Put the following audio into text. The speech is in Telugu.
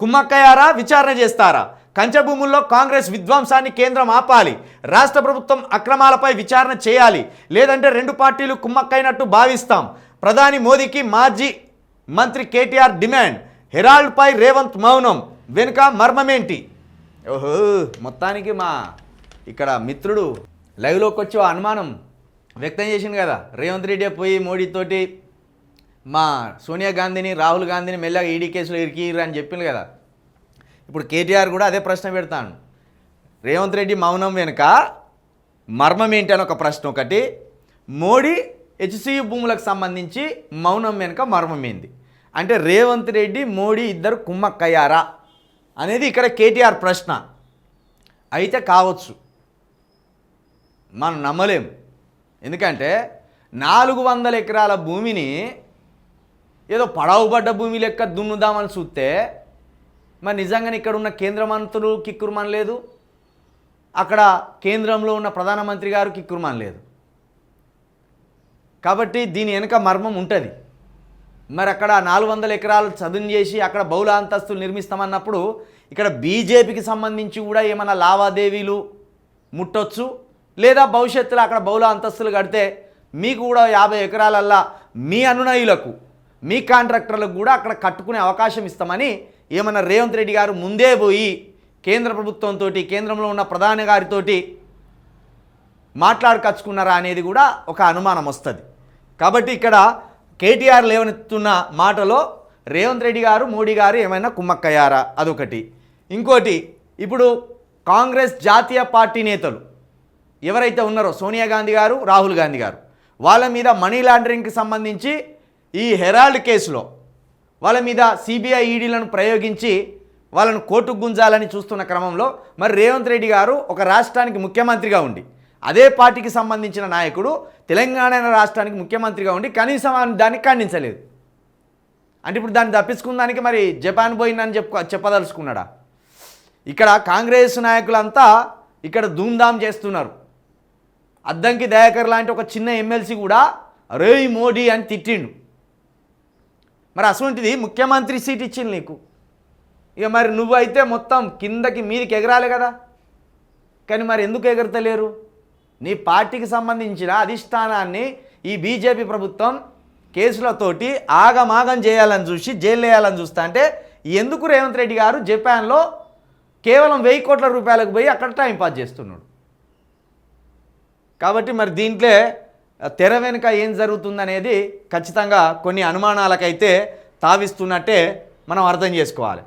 కుమ్మక్కయ్యారా? విచారణ చేస్తారా? కంచభూముల్లో కాంగ్రెస్ విధ్వంసాన్ని కేంద్రం ఆపాలి. రాష్ట్ర ప్రభుత్వం అక్రమాలపై విచారణ చేయాలి. లేదంటే రెండు పార్టీలు కుమ్మక్కైనట్టు భావిస్తాం. ప్రధాని మోదీకి మాజీ మంత్రి కేటీఆర్ డిమాండ్. హెరాల్డ్పై రేవంత్ మౌనం. వెనుక మర్మమేంటి? ఓహో మొత్తానికి మా ఇక్కడ మిత్రుడు లైవ్లోకి వచ్చి అనుమానం వ్యక్తం చేసింది కదా. రేవంత్ రెడ్డి పోయి మోడీతోటి మా సోనియా గాంధీని రాహుల్ గాంధీని మెల్లగా ఈడీ కేసులో ఇరికిరు అని చెప్పింది కదా. ఇప్పుడు కేటీఆర్ కూడా అదే ప్రశ్న పెడతాను. రేవంత్ రెడ్డి మౌనం వెనుక మర్మం ఏంటి అని ఒక ప్రశ్న ఒకటి. మోడీ హెచ్సియు భూములకు సంబంధించి మౌనం వెనుక మర్మం ఏంది? అంటే రేవంత్ రెడ్డి మోడీ ఇద్దరు కుమ్మక్కయ్యారా అనేది ఇక్కడ కేటీఆర్ ప్రశ్న. అయితే కావచ్చు. మనం నమ్మలేము. ఎందుకంటే నాలుగు వందల ఎకరాల భూమిని ఏదో పడవబడ్డ భూమి లెక్క దున్నుదామని చూస్తే మరి నిజంగానే ఇక్కడ ఉన్న కేంద్ర మంత్రులు కిక్కురుమని లేదు? అక్కడ కేంద్రంలో ఉన్న ప్రధానమంత్రి గారు కిక్కురుమని లేదు? కాబట్టి దీని వెనుక మర్మం ఉంటుంది. మరి అక్కడ నాలుగు వందల ఎకరాలు చదును చేసి అక్కడ బహుళ అంతస్తులు నిర్మిస్తామన్నప్పుడు ఇక్కడ బీజేపీకి సంబంధించి కూడా ఏమైనా లావాదేవీలు ముట్టొచ్చు? లేదా భవిష్యత్తులో అక్కడ బహుళ అంతస్తులు కడితే మీకు కూడా యాభై ఎకరాలల్లా మీ అనునయులకు మీ కాంట్రాక్టర్లకు కూడా అక్కడ కట్టుకునే అవకాశం ఇస్తామని ఏమన్నా రేవంత్ రెడ్డి గారు ముందే పోయి కేంద్ర ప్రభుత్వంతో కేంద్రంలో ఉన్న ప్రధాని గారితోటి మాట్లాడుకచ్చుకున్నారా అనేది కూడా ఒక అనుమానం వస్తుంది. కాబట్టి ఇక్కడ కేటీఆర్ లేవనెత్తున్న మాటలో రేవంత్ రెడ్డి గారు మోడీ గారు ఏమైనా కుమ్మక్కయ్యారా? అదొకటి. ఇంకోటి ఇప్పుడు కాంగ్రెస్ జాతీయ పార్టీ నేతలు ఎవరైతే ఉన్నారో సోనియా గాంధీ గారు రాహుల్ గాంధీ గారు వాళ్ళ మీద మనీ లాండరింగ్కి సంబంధించి ఈ హెరాల్డ్ కేసులో వాళ్ళ మీద సిబిఐ ఈడీలను ప్రయోగించి వాళ్ళను కోర్టుకు గుంజాలని చూస్తున్న క్రమంలో మరి రేవంత్ రెడ్డి గారు ఒక రాష్ట్రానికి ముఖ్యమంత్రిగా ఉండి అదే పార్టీకి సంబంధించిన నాయకుడు తెలంగాణ రాష్ట్రానికి ముఖ్యమంత్రిగా ఉండి కనీసం దాన్ని ఖండించలేదు. అంటే ఇప్పుడు దాన్ని తప్పించుకున్నానికి మరి జపాన్ పోయిందని చెప్పు చెప్పదలుచుకున్నాడా? ఇక్కడ కాంగ్రెస్ నాయకులంతా ఇక్కడ ధూమ్ధాం చేస్తున్నారు. అద్దంకి దయాకర్ లాంటి ఒక చిన్న ఎమ్మెల్సీ కూడా రే మోడీ అని తిట్టిండు. మరి అటువంటిది ముఖ్యమంత్రి సీట్ ఇచ్చింది నీకు. ఇక మరి నువ్వైతే మొత్తం కిందకి మీదికి ఎగరాలి కదా. కానీ మరి ఎందుకు ఎగరతలేరు? నీ పార్టీకి సంబంధించిన అధిష్టానాన్ని ఈ బీజేపీ ప్రభుత్వం కేసులతోటి ఆగమాగం చేయాలని చూసి జైలు వేయాలని చూస్తా అంటే ఎందుకు రేవంత్ రెడ్డి గారు జపాన్లో కేవలం వెయ్యి కోట్ల రూపాయలకు పోయి అక్కడ టైం పాస్ చేస్తున్నాడు? కాబట్టి మరి దీంట్లో తెర వెనుక ఏం జరుగుతుందనేది ఖచ్చితంగా కొన్ని అనుమానాలకైతే తావిస్తున్నట్టే మనం అర్థం చేసుకోవాలి.